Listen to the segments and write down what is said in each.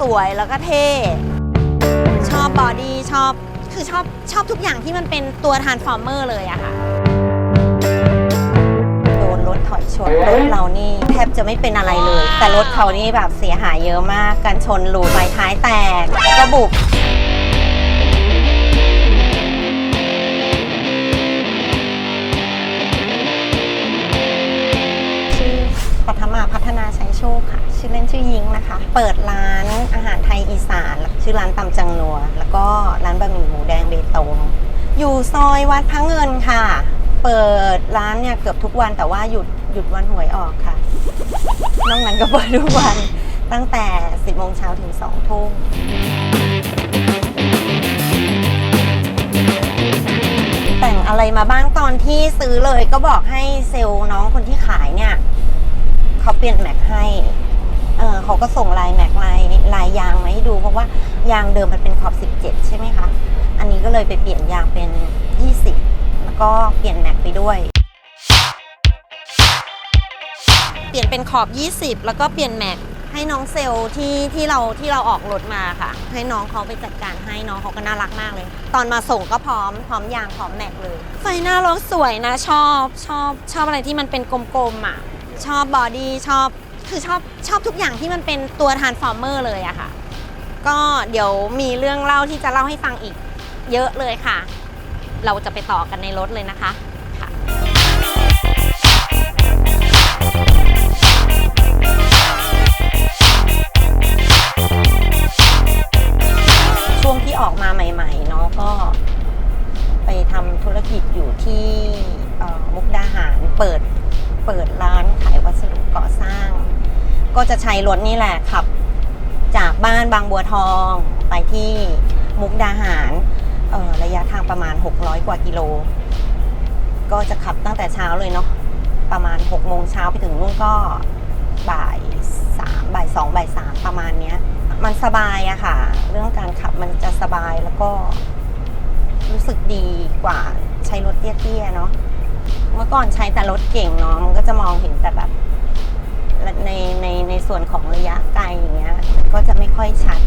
สวยแล้วก็เท่ชอบบอดี้ชอบคือชอบชอบทุกอย่างที่มันเป็นตัวทานฟอร์เมอร์เลยอะค่ะโดนรถถอยชนรถเรานี่แทบจะไม่เป็นอะไรเลย แต่รถเขานี่แบบเสียหายเยอะมากกันชนหลูดไฟท้ายแตกแล้วก็บุบชื่อปัทมาพัฒนาชัยโชคค่ะ ชื่อเล่นชื่อยิงนะคะ เปิดร้านอาหารไทยอีสาน ชื่อร้านตำจังนัว แล้วก็ร้านบะหมี่หมูแดงเบตง อยู่ซอยวัดพระเงินค่ะ เปิดร้านเนี่ยเกือบทุกวันแต่ว่าหยุดหยุดวันหวยออกค่ะ นอกนั้นก็เปิดทุกวันตั้งแต่ 10โมงเช้าถึง2ทุ่มแต่งอะไรมาบ้างตอนที่ซื้อเลยก็บอกให้เซลล์น้องคนที่ขายเนี่ย เขาเปลี่ยนแม็กให้ เออเขาก็ส่งลายแม็กลายลายยางมาให้ดู เพราะว่ายางเดิมมันเป็นขอบ 17 ใช่ไหมคะ อันนี้ก็เลยไปเปลี่ยนยางเป็น 20 แล้วก็เปลี่ยนแม็กไปด้วย เปลี่ยนเป็นขอบ 20 แล้วก็เปลี่ยนแม็กให้น้องเซลล์ที่ที่เราที่เราออกรถมาค่ะ ให้น้องเขาไปจัดการให้น้องเขาก็น่ารักมากเลย ตอนมาส่งก็พร้อมพร้อมยางพร้อมแม็กเลย ไฟหน้ารถสวยนะชอบชอบชอบอะไรที่มันเป็นกลมๆอะชอบบอดี้ชอบ คือชอบชอบทุกอย่างที่มันเป็นตัวทานฟอร์เมอร์เลยอะค่ะ ก็เดี๋ยวมีเรื่องเล่าที่จะเล่าให้ฟังอีกเยอะเลยค่ะ เราจะไปต่อกันในรถเลยนะคะ ก็จะใช้รถนี่แหละขับ จากบ้านบางบัวทองไปที่มุกดาหารออระยะทางประมาณ 600 กว่ากิโล ก็จะขับตั้งแต่เช้าเลยเนาะประมาณ6โมงเช้าไปถึงนู่นก็บ่ายสามบ่ายสองบ่ายสามประมาณเนี้ย มันสบายอะค่ะ เรื่องการขับมันจะสบายแล้วก็รู้สึกดีกว่าใช้รถเตี้ยๆเนาะเมื่อก่อนใช้แต่รถเก่งเนาะมันก็จะมองเห็นแต่แบบในในใน ส่วนของระยะไกลอย่างเงี้ยมันก็จะไม่ค่อยชัด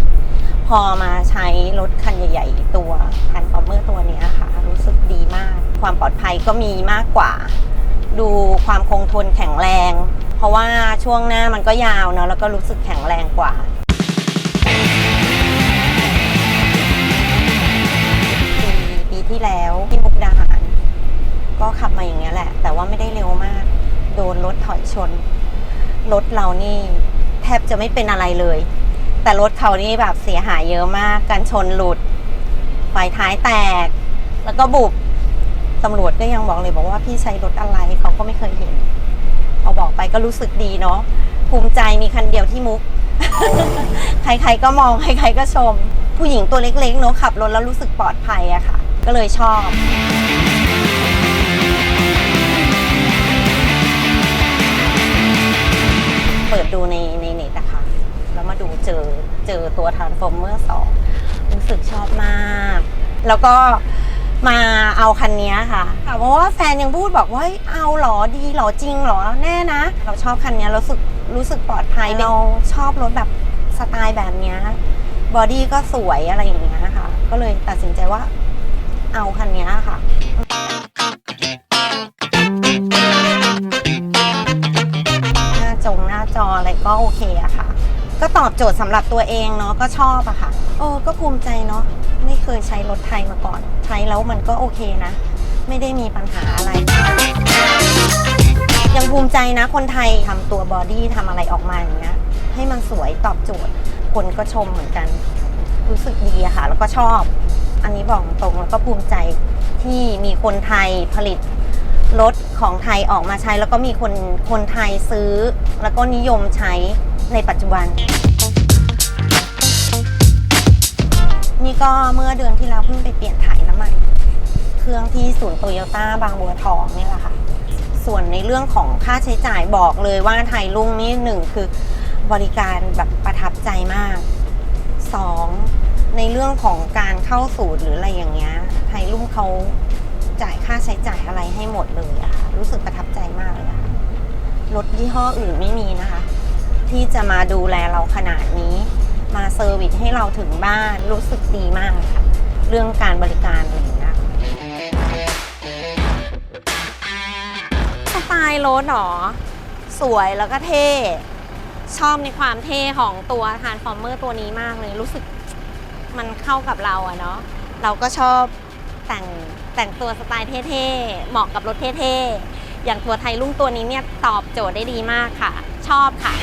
พอมาใช้รถคันใหญ่ ๆ ตัวคันฟอร์เมอร์ตัวนี้ค่ะ รู้สึกดีมาก ความปลอดภัยก็มีมากกว่า ดูความคงทนแข็งแรง เพราะว่าช่วงหน้ามันก็ยาวเนาะแล้วก็รู้สึกแข็งแรงกว่าปีปีที่แล้วที่มุกดาหารก็ขับมาอย่างเงี้ยแหละ แต่ว่าไม่ได้เร็วมาก โดนรถถอยชน รถเรานี่แทบจะไม่เป็นอะไรเลย แต่รถเขานี่แบบเสียหายเยอะมากการชนหลุดไฟท้ายแตก แล้วก็บุบตำรวจก็ยังบอกเลยบอกว่าพี่ใช้รถอะไรเขาก็ไม่เคยเห็นพอบอกไปก็รู้สึกดีเนาะภูมิใจมีคันเดียวที่มุก ใครๆก็มองใครๆก็ชม ผู้หญิงตัวเล็กๆเนาะขับรถแล้วรู้สึกปลอดภัยอะค่ะ ก็เลยชอบ เปิดดูในในเน็ตนะคะแล้วมาดูเจอเจอตัวทานฟอร์เมอร์สองรู้สึกชอบมาก แล้วก็มาเอาคันนี้ค่ะค่ะเพราะว่าแฟนยังพูดบอกว่าเฮ้ยเอาเหรอดีเหรอจริงเหรอแน่นะ เราชอบคันนี้เรารู้สึกรู้สึกปลอดภัยเราชอบรถแบบสไตล์แบบเนี้ยบอดี้ก็สวยอะไรอย่างเงี้ยค่ะ ก็เลยตัดสินใจว่าเอาคันนี้ค่ะ ก็ตอบโจทย์สำหรับตัวเองเนาะก็ชอบอะค่ะ โอ้ก็ภูมิใจเนาะไม่เคยใช้รถไทยมาก่อน ใช้แล้วมันก็โอเคนะ ไม่ได้มีปัญหาอะไร ยังภูมิใจนะ คนไทยทำตัวบอดี้ทำอะไรออกมาอย่างเงี้ยให้มันสวยตอบโจทย์ คนก็ชมเหมือนกัน รู้สึกดีอะค่ะ แล้วก็ชอบ อันนี้บอกตรงแล้วก็ภูมิใจที่มีคนไทยผลิตรถของไทยออกมาใช้ แล้วก็มีคนคนไทยซื้อ แล้วก็นิยมใช้ ในปัจจุบัน นี่ก็เมื่อเดือนที่แล้วเพิ่งไปเปลี่ยนถ่ายน้ำมันเครื่องที่ศูนย์โตโยต้าบางบัวทองนี่แหละค่ะ ส่วนในเรื่องของค่าใช้จ่ายบอกเลยว่าไทยลุงนี่หนึ่งคือบริการแบบประทับใจมากสองในเรื่องของการเข้าสูตรหรืออะไรอย่างเงี้ยไทยลุงเขาจ่ายค่าใช้จ่ายอะไรให้หมดเลยอะค่ะรู้สึกประทับใจมากเลยอะค่ะรถยี่ห้ออื่นไม่มีนะคะ ที่จะมาดูแลเราขนาดนี้ มาเซอร์วิสให้เราถึงบ้านรู้สึกดีมากค่ะ เรื่องการบริการอะไรอย่างเงี้ยสไตล์รถเหรอ สวยแล้วก็เท่ ชอบในความเท่ของตัว Transformer ตัวนี้มากเลยรู้สึกมันเข้ากับเราอะเนาะเราก็ชอบแต่งแต่งตัวสไตล์เท่ๆ เหมาะกับรถเท่ๆ อย่างตัวไทยรุ่งตัวนี้เนี่ยตอบโจทย์ได้ดีมากค่ะ ชอบค่ะ